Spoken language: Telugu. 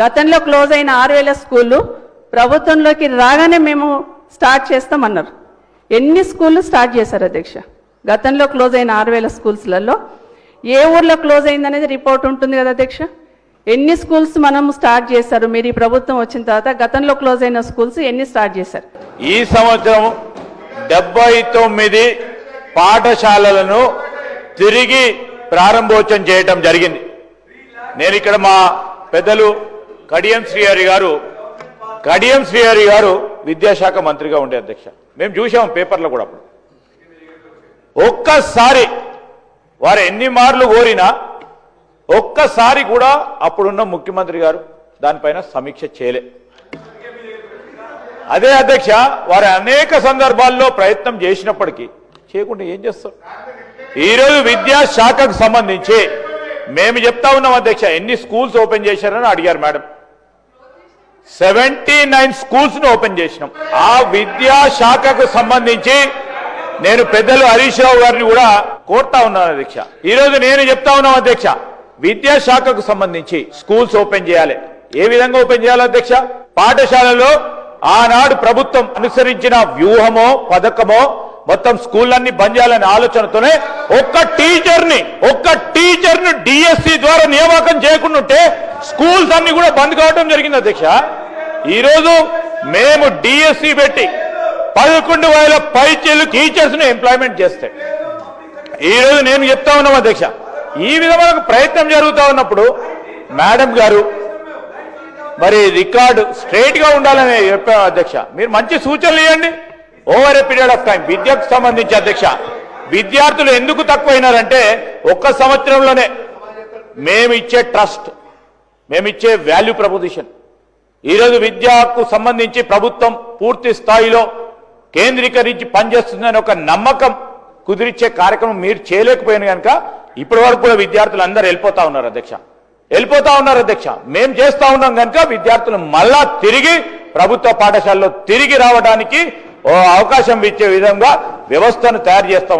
గతంలో క్లోజ్ అయిన ఆరు వేల స్కూళ్ళు ప్రభుత్వంలోకి రాగానే మేము స్టార్ట్ చేస్తామన్నారు. ఎన్ని స్కూళ్ళు స్టార్ట్ చేశారు అధ్యక్ష? గతంలో క్లోజ్ అయిన ఆరు వేల స్కూల్స్లలో ఏ ఊర్లో క్లోజ్ అయిందనేది రిపోర్ట్ ఉంటుంది కదా అధ్యక్ష? ఎన్ని స్కూల్స్ మనం స్టార్ట్ చేశారు? మీరు ఈ ప్రభుత్వం వచ్చిన తర్వాత గతంలో క్లోజ్ అయిన స్కూల్స్ ఎన్ని స్టార్ట్ చేశారు? ఈ సంవత్సరం డెబ్బై తొమ్మిది పాఠశాలలను తిరిగి ప్రారంభోత్సవం చేయటం జరిగింది. నేను ఇక్కడ మా పెద్దలు కడియం శ్రీహరి గారు కడియం శ్రీహరి గారు విద్యాశాఖ మంత్రిగా ఉండే అధ్యక్ష. మేము చూసాం పేపర్లో కూడా అప్పుడు. ఒక్కసారి వారు ఎన్ని మార్లు కోరినా ఒక్కసారి కూడా అప్పుడున్న ముఖ్యమంత్రి గారు దానిపైన సమీక్ష చేయలే. అదే అధ్యక్ష వారు అనేక సందర్భాల్లో ప్రయత్నం చేసినప్పటికీ చేయకుండా ఏం చేస్తారు? ఈరోజు విద్యాశాఖకు సంబంధించి మేము చెప్తా ఉన్నాం అధ్యక్ష ఎన్ని స్కూల్స్ ఓపెన్ చేశారని అడిగారు మేడం. సెవెంటీ నైన్ స్కూల్స్ను ఓపెన్ చేసినాం. ఆ విద్యా శాఖకు సంబంధించి నేను పెద్దలు హరీష్ రావు గారిని కూడా కోరుతా ఉన్నాను అధ్యక్ష. ఈ రోజు నేను చెప్తా ఉన్నాం అధ్యక్ష విద్యా శాఖకు సంబంధించి స్కూల్స్ ఓపెన్ చేయాలి. ఏ విధంగా ఓపెన్ చేయాలి అధ్యక్ష? పాఠశాలలో ఆనాడు ప్రభుత్వం అనుసరించిన వ్యూహమో పథకమో మొత్తం స్కూళ్ళన్ని బంద్ చేయాలనే ఆలోచనతోనే ఒక్క టీచర్ని ఒక్క టీచర్ని డిఎస్సి ద్వారా నియామకం చేయకుండా ఉంటే స్కూల్స్ అన్ని కూడా బంద్ కావడం జరిగింది అధ్యక్ష. ఈరోజు మేము డిఎస్సి పెట్టి పదకొండు వేల పైచీలు టీచర్స్ను ఎంప్లాయ్మెంట్ చేస్తే. ఈ రోజు నేను చెప్తా ఉన్నాం అధ్యక్ష. ఈ విధమైన ప్రయత్నం జరుగుతూ ఉన్నప్పుడు మేడం గారు మరి రికార్డు స్ట్రైట్గా ఉండాలని చెప్పాను అధ్యక్ష. మీరు మంచి సూచనలు ఇవ్వండి. Over a period of time విద్యకు సంబంధించి అధ్యక్ష విద్యార్థులు ఎందుకు తక్కువైనారంటే ఒక్క సంవత్సరంలోనే మేమిచ్చే ట్రస్ట్ మేమిచ్చే వాల్యూ ప్రపోజిషన్ ఈరోజు విద్యకు సంబంధించి ప్రభుత్వం పూర్తి స్థాయిలో కేంద్రీకరించి పనిచేస్తుందని ఒక నమ్మకం కుదిరిచ్చే కార్యక్రమం మీరు చేయలేకపోయిన కనుక ఇప్పటి వరకు కూడా విద్యార్థులు అందరూ వెళ్ళిపోతా ఉన్నారు అధ్యక్ష. వెళ్ళిపోతా ఉన్నారు అధ్యక్ష. మేము చేస్తా ఉన్నాం కనుక విద్యార్థులు మళ్ళా తిరిగి ప్రభుత్వ పాఠశాలలో తిరిగి రావడానికి ఓ అవకాశం ఇచ్చే విధంగా వ్యవస్థను తయారు చేస్తా